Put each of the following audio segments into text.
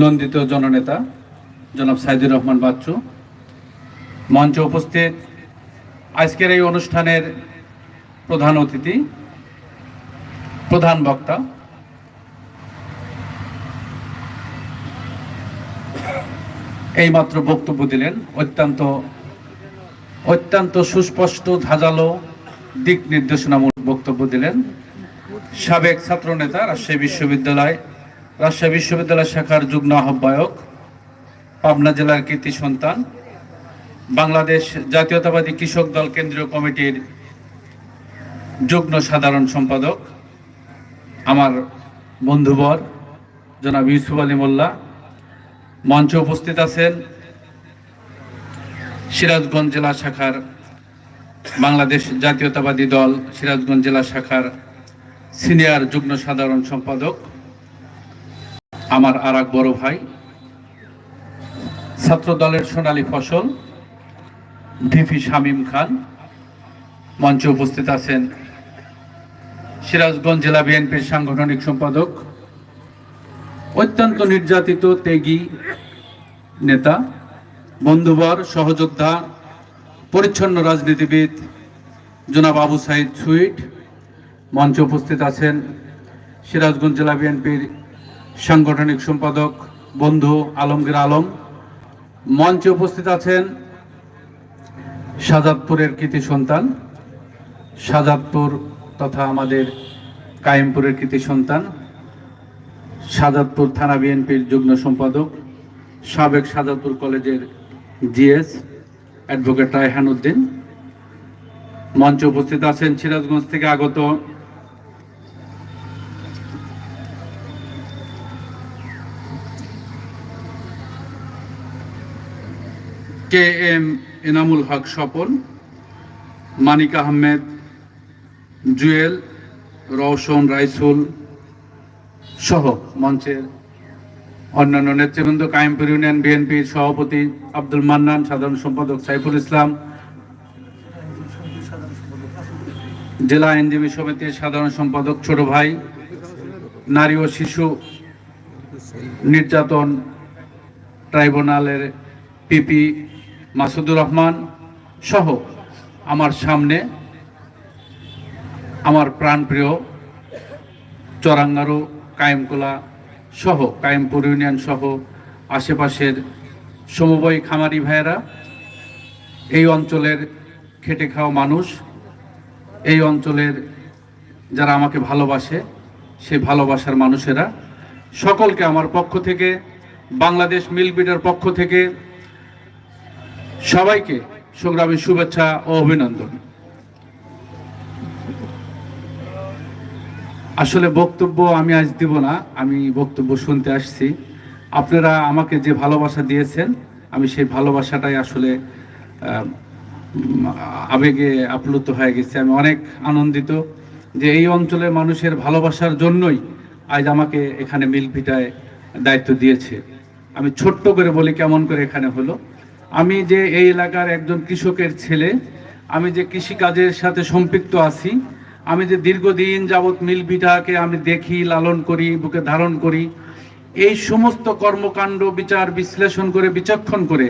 নন্দিত জননেতা, জনাব সাইদুর রহমান বাচ্চু। মঞ্চে উপস্থিত আজকের এই অনুষ্ঠানের প্রধান অতিথি, প্রধান বক্তা। এইমাত্র বক্তব্য দিলেন অত্যন্ত অত্যন্ত সুস্পষ্ট ধাজালো দিক নির্দেশনামূলক বক্তব্য দিলেন সাবেক ছাত্রনেতা রাজশাহী বিশ্ববিদ্যালয় রাজশাহী বিশ্ববিদ্যালয় শাখার যুগ্ম আহ্বায়ক, পাবনা জেলার কীর্তি সন্তান, বাংলাদেশ জাতীয়তাবাদী কৃষক দল কেন্দ্রীয় কমিটির যুগ্ম সাধারণ সম্পাদক, আমার বন্ধুবর জনাব ইউসুফ আলী মোল্লা, মঞ্চে উপস্থিত আছেন সিরাজগঞ্জ জেলা শাখার বাংলাদেশ জাতীয়তাবাদী দল, সিরাজগঞ্জ জেলা শাখার সিনিয়র যুগ্ম সাধারণ সম্পাদক আমার আর এক বড় ভাই ছাত্র দলের সোনালী ফসল ভিপি শামীম খান। মঞ্চে উপস্থিত আছেন সিরাজগঞ্জ জেলা বিএনপির সাংগঠনিক সম্পাদক, অত্যন্ত নির্যাতিত ত্যাগী নেতা, বন্ধুবর, সহযোদ্ধা, পরিচ্ছন্ন রাজনীতিবিদ জনাব আবু সাইদ সুইট। মঞ্চে উপস্থিত আছেন সিরাজগঞ্জ জেলা বিএনপির সাংগঠনিক সম্পাদক বন্ধু আলমগীর আলম। মঞ্চে উপস্থিত আছেন শাজাদপুরের কৃতি সন্তান শাজাদপুর তথা আমাদের কায়েমপুরের কৃতি সন্তান শাজাদপুর থানা বিএনপির যুগ্ম সম্পাদক, সাবেক শাজাদপুর কলেজের জিএস অ্যাডভোকেট রায়হান উদ্দিন। মঞ্চে উপস্থিত আছেন সিরাজগঞ্জ থেকে আগত কে এম এনামুল হক স্বপন, মানিক আহমেদ, জুয়েল, রওশন রাইসুল সহ মঞ্চের অন্যান্য নেতৃবৃন্দ, কায়েমপুর ইউনিয়ন বিএনপির সভাপতি আব্দুল মান্নান, সাধারণ সম্পাদক সাইফুল ইসলাম, জেলা আইনজীবী সমিতির সাধারণ সম্পাদক ছোট ভাই, নারী ও শিশু নির্যাতন ট্রাইব্যুনালের পিপি মাসুদুর রহমান সহ আমার সামনে আমার প্রাণপ্রিয় চরাঙ্গারু, কায়েমকোলা সহ, কায়েমপুর ইউনিয়ন সহ আশেপাশের সমবয় খামারি ভাইয়েরা, এই অঞ্চলের খেটে খাওয়া মানুষ, এই অঞ্চলের যারা আমাকে ভালোবাসে, সেই ভালোবাসার মানুষেরা, সকলকে আমার পক্ষ থেকে, বাংলাদেশ মিল পক্ষ থেকে সবাইকে সংগ্রামী শুভেচ্ছা ও অভিনন্দন। আসলে বক্তব্য আমি আজ দিব না, আমি বক্তব্য শুনতে আসছি। আপনারা আমাকে যে ভালোবাসা দিয়েছেন, আমি সেই ভালোবাসাটাই আসলে আবেগে আপ্লুত হয়ে গেছে। আমি অনেক আনন্দিত যে এই অঞ্চলের মানুষের ভালোবাসার জন্যই আজ আমাকে এখানে মিলভিটায় দায়িত্ব দিয়েছে। আমি ছোট্ট করে বলি কেমন করে এখানে হলো। আমি যে এই এলাকার একজন কৃষকের ছেলে, আমি যে কৃষিকাজের সাথে সম্পৃক্ত আছি, আমি যে দীর্ঘদিন যাবৎ মিলভিটাকে আমি দেখি, লালন করি, বুকে ধারণ করি, এই সমস্ত কর্মকাণ্ড বিচার বিশ্লেষণ করে, বিচক্ষণ করে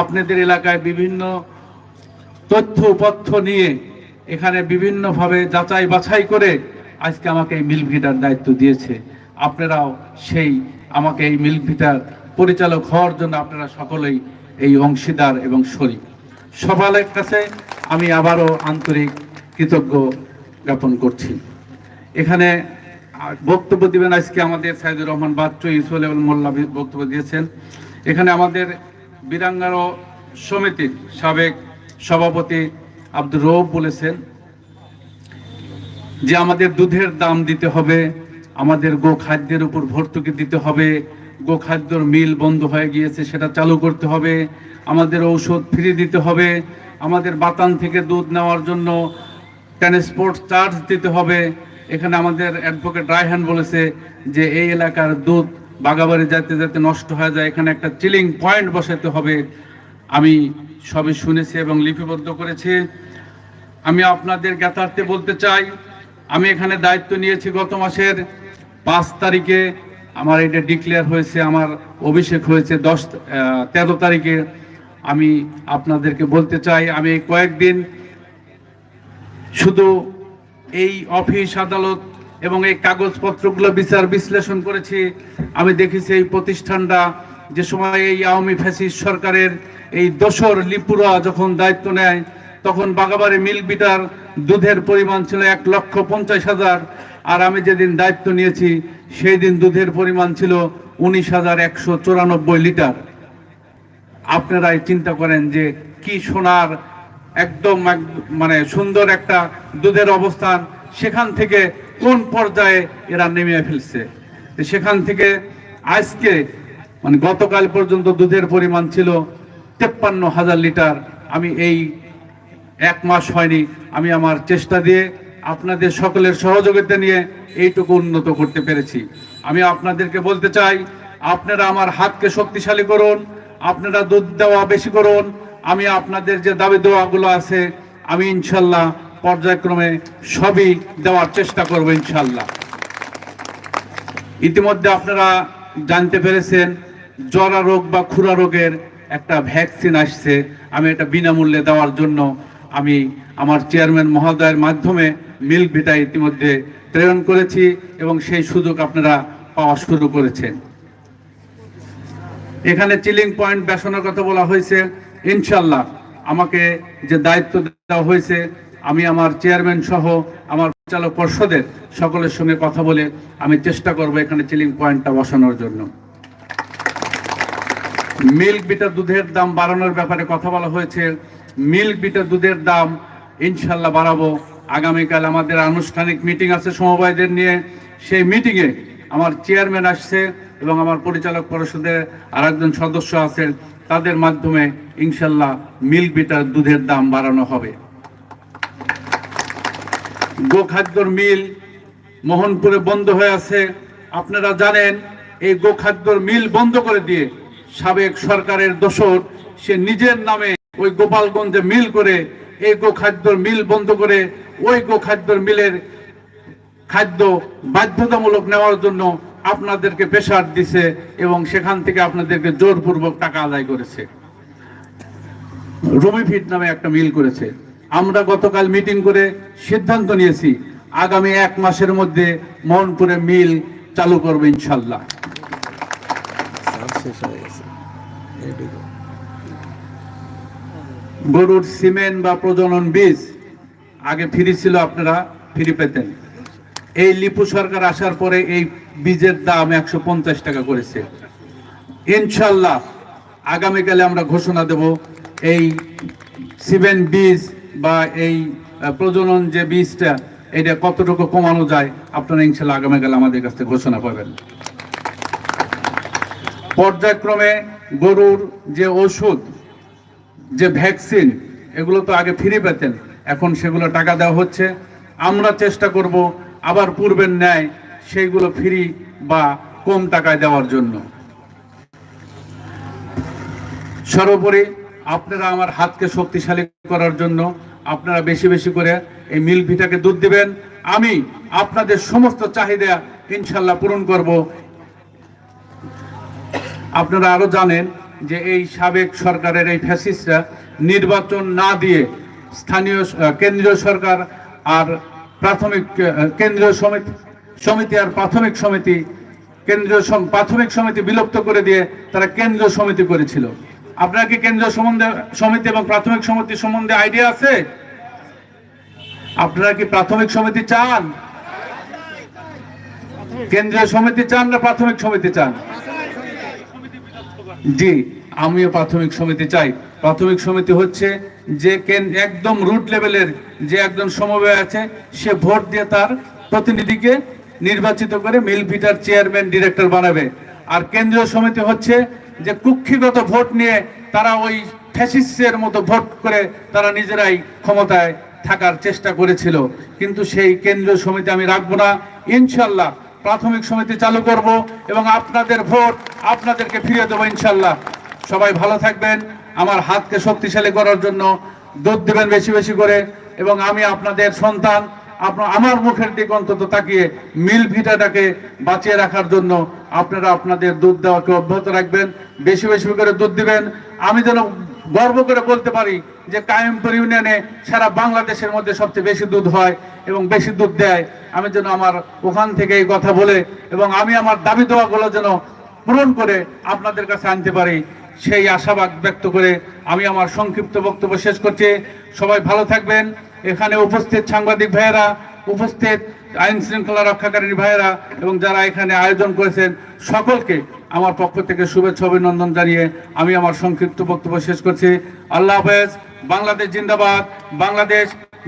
আপনাদের এলাকায় বিভিন্ন তথ্য উপথ্য নিয়ে এখানে বিভিন্নভাবে যাচাই বাছাই করে আজকে আমাকে এই মিলভিটার দায়িত্ব দিয়েছে। আপনারাও সেই আমাকে এই মিলভিটার পরিচালক হওয়ার জন্য আপনারা সকলেই এই অংশীদার এবং শরীক সবালের কাছে আমি আবারও আন্তরিক কৃতজ্ঞ জ্ঞাপন করছি। এখানে বক্তব্য দিবেন আজকে আমাদের সাইদুর রহমান বাচ্চু ইসুল এবং মোল্লা বক্তব্য দিয়েছেন। এখানে আমাদের বীরাঙ্গানো সমিতির সাবেক সভাপতি আব্দুর রৌফ বলেছেন যে আমাদের দুধের দাম দিতে হবে, আমাদের গো খাদ্যের উপর ভর্তুকি দিতে হবে গো খাদ্যর মিল বন্ধ হয়ে গিয়েছে, সেটা চালু করতে হবে। আমাদের ঔষধ ফ্রি দিতে হবে। আমাদের বাতান থেকে দুধ নেওয়ার জন্য ট্রান্সপোর্ট চার্জ দিতে হবে। এখানে আমাদের অ্যাডভোকেট রায়হান বলেছে যে, এই এলাকার দুধ বাগাবাড়ি যাতে যাতে নষ্ট হয়ে যায়। এখানে একটা চিলিং পয়েন্ট বসাতে হবে। আমি সবই শুনেছি এবং লিপিবদ্ধ করেছি। আমি আপনাদের জ্ঞাতার্থে বলতে চাই, আমি এখানে দায়িত্ব নিয়েছি গত মাসের পাঁচ তারিখে আমার এটা ডিক্লেয়ার হয়েছে, আমার অভিষেক হয়েছে দশ তেরো তারিখে। আমি আপনাদেরকে বলতে চাই, আমি কয়েকদিন শুধু এই অফিস, আদালত এবং এই কাগজপত্রগুলো বিচার বিশ্লেষণ করেছি। আমি দেখেছি এই প্রতিষ্ঠানটা যে সময় এই আওয়ামী ফ্যাসিস্ট সরকারের এই দোসর লিপুরা যখন দায়িত্ব নেয়, তখন বাগাবাড়ি মিল বিটার দুধের পরিমাণ ছিল এক লক্ষ পঞ্চাশ হাজার, আর আমি যেদিন দায়িত্ব নিয়েছি, সেই দিন দুধের পরিমাণ ছিল উনিশ হাজার একশো চুরানব্বই লিটার। আপনারাই চিন্তা করেন যে কি সোনার একদম এক- মানে সুন্দর একটা দুধের অবস্থান, সেখান থেকে কোন পর্যায়ে এরা নেমে ফেলছে? সেখান থেকে আজকে মানে গতকাল পর্যন্ত দুধের পরিমাণ ছিল তেপ্পান্ন হাজার লিটার। আমি এই এক মাস হয়নি। আমি আমার চেষ্টা দিয়ে আপনাদের সকলের সহযোগিতা নিয়ে এইটুকু উন্নত করতে পেরেছি। আমি আপনাদেরকে বলতে চাই, আপনারা আমার হাতকে শক্তিশালী করুন, আপনারা দুধ দেওয়া বেশি করুন, আমি আপনাদের যে দাবি দেওয়াগুলো আছে, আমি ইনশাল্লাহ পর্যায়ক্রমে সবই দেওয়ার চেষ্টা করব ইনশাল্লাহ। ইতিমধ্যে আপনারা জানতে পেরেছেন, জরা রোগ বা খুরা রোগের একটা ভ্যাকসিন আসছে। আমি এটা বিনামূল্যে দেওয়ার জন্য আমি আমার চেয়ারম্যান মহোদয়ের মাধ্যমে মিল্ক ভিটা ইতিমধ্যে প্রেরণ করেছি এবং সেই সুযোগ আপনারা পাওয়া শুরু করেছেন। এখানে চিলিং পয়েন্ট বেসনের কথা বলা হয়েছে। ইনশাল্লাহ আমাকে যে দায়িত্ব দেওয়া হয়েছে, আমি আমার চেয়ারম্যান সহ আমার চালক পর্ষদের সকলের সঙ্গে কথা বলে আমি চেষ্টা করব এখানে চিলিং পয়েন্টটা বসানোর জন্য। মিল্ক বিটার দুধের দাম বাড়ানোর ব্যাপারে কথা বলা হয়েছে। মিল্ক বিটার দুধের দাম ইনশাল্লাহ বাড়াবো। আগামীকাল আমাদের আনুষ্ঠানিক মিটিং আছে সমবায়দের নিয়ে। সেই মিটিংয়ে আমার চেয়ারম্যান আসছে এবং আমার পরিচালক পরিষদের আর একজন সদস্য আছেন। তাদের মাধ্যমে ইনশাল্লাহ মিল্ক বিটার দুধের দাম বাড়ানো হবে। গোখাদ্যর মিল মোহনপুরে বন্ধ হয়ে আছে। আপনারা জানেন, এই গোখাদ্যর মিল বন্ধ করে দিয়ে সাবেক সরকারের দোষর সে নিজের নামে ওই গোপালগঞ্জে মিল করে, এই গোখাদ্যর মিল বন্ধ করে, ওই গোখাদ্যর মিলের খাদ্য বাধ্যতামূলক নেওয়ার জন্য আপনাদেরকে প্রেশার দিছে এবং সেখান থেকে আপনাদেরকে জোরপূর্বক টাকা আদায় করেছে। রুমিফিট নামে একটা মিল করেছে। আমরা গতকাল মিটিং করে সিদ্ধান্ত নিয়েছি, আগামী এক মাসের মধ্যে মোহনপুরে মিল চালু করব ইনশাল্লাহ শেষ হয়ে গেছে এইটুকু গরুর সিমেন্ট বা প্রজনন বীজ আগে ফ্রি ছিল, আপনারা ফ্রি পেতেন। এই লিপু সরকার আসার পরে এই বীজের দাম একশো পঞ্চাশ টাকা করেছে। ইনশাল্লাহ আগামীকালে আমরা ঘোষণা দেব, এই সিমেন্ট বীজ বা এই প্রজনন যে বীজটা, এটা কতটুকু কমানো যায়, আপনারা ইনশাল্লাহ আগামীকালে আমাদের কাছ থেকে ঘোষণা পাবেন। পর্যায়ক্রমে গরুর যে ওষুধ যে ভ্যাকসিন, এগুলো তো আগে ফ্রি পেতেন, এখন সেগুলো টাকা দেওয়া হচ্ছে। আমরা চেষ্টা করব আবার পূর্বের ন্যায় সেইগুলো ফ্রি বা কম টাকায় দেওয়ার জন্য। সর্বোপরি আপনারা আমার হাতকে শক্তিশালী করার জন্য আপনারা বেশি বেশি করে এই মিল ভিটাকে দুধ দিবেন। আমি আপনাদের সমস্ত চাহিদা ইনশাল্লাহ পূরণ করব। আপনারা আরও জানেন যে এই সাবেক সরকারের এই ফ্যাসিস্টরা নির্বাচন না দিয়ে স্থানীয় কেন্দ্রীয় সরকার আর প্রাথমিক কেন্দ্রীয় সমিতি সমিতি আর প্রাথমিক সমিতি, কেন্দ্রীয় প্রাথমিক সমিতি বিলুপ্ত করে দিয়ে তারা কেন্দ্রীয় সমিতি করেছিল। আপনার কি কেন্দ্রীয় সম্বন্ধে, সমিতি এবং প্রাথমিক সমিতি সম্বন্ধে আইডিয়া আছে? আপনারা কি প্রাথমিক সমিতি চান? কেন্দ্রীয় সমিতি চান না প্রাথমিক সমিতি চান? জি, আমিও প্রাথমিক সমিতি চাই। প্রাথমিক সমিতি হচ্ছে যে একদম রুট লেভেলের যে একজন সমবায় আছে, সে ভোট দিয়ে তার প্রতিনিধিকে নির্বাচিত করে মিল ভিটার চেয়ারম্যান ডিরেক্টর বানাবে। আর কেন্দ্রীয় সমিতি হচ্ছে যে কুক্ষিগত ভোট নিয়ে তারা ওই ফ্যাসিস্টের মতো ভোট করে তারা নিজেরাই ক্ষমতায় থাকার চেষ্টা করেছিল। কিন্তু সেই কেন্দ্রীয় সমিতি আমি রাখব না। ইনশাল্লাহ প্রাথমিক সমিতি চালু করব এবং আপনাদের ভোট আপনাদেরকে ফিরিয়ে দেবো ইনশাল্লাহ। সবাই ভালো থাকবেন, আমার হাতকে শক্তিশালী করার জন্য দুধ দেবেন বেশি বেশি করে এবং আমি আপনাদের সন্তান আপনার আমার মুখের দিকে অন্তত তাকিয়ে মিল ভিটাটাকে বাঁচিয়ে রাখার জন্য আপনারা আপনাদের দুধ দেওয়াকে অব্যাহত রাখবেন, বেশি বেশি করে দুধ দিবেন। আমি যেন গর্ব করে বলতে পারি যে কায়েমপুর ইউনিয়নে সারা বাংলাদেশের মধ্যে সবচেয়ে বেশি দুধ হয় এবং বেশি দুধ দেয়, আমি যেন আমার ওখান থেকে এই কথা বলে এবং আমি আমার দাবি দেওয়াগুলো যেন পূরণ করে আপনাদের কাছে আনতে পারি, সেই আশাবাদ ব্যক্ত করে আমি আমার সংক্ষিপ্ত বক্তব্য শেষ করছি। সবাই ভালো থাকবেন। এখানে উপস্থিত সাংবাদিক ভাইয়েরা, উপস্থিত আইন শৃঙ্খলা রক্ষাকারী ভাইয়েরা এবং যারা এখানে আয়োজন করেছেন, সকলকে আমার পক্ষ থেকে শুভেচ্ছা, অভিনন্দন জানিয়ে আমি আমার সংক্ষিপ্ত বক্তব্য শেষ করছি। আল্লাহ হাফেজ। বাংলাদেশ জিন্দাবাদ, বাংলাদেশ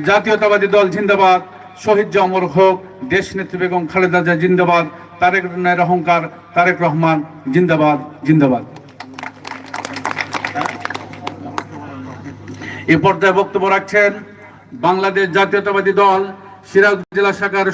জাতীয়তাবাদী দল জিন্দাবাদ। শহীদ জমর হোক দেশ নেত্রী বেগম খালেদা জিয়া জিন্দাবাদ, তারেক অহংকার, তারেক রহমান জিন্দাবাদ জিন্দাবাদ। এ পর্যায়ে বক্তব্য রাখছেন বাংলাদেশ জাতীয়তাবাদী দল, সিরাজ জেলা শাখার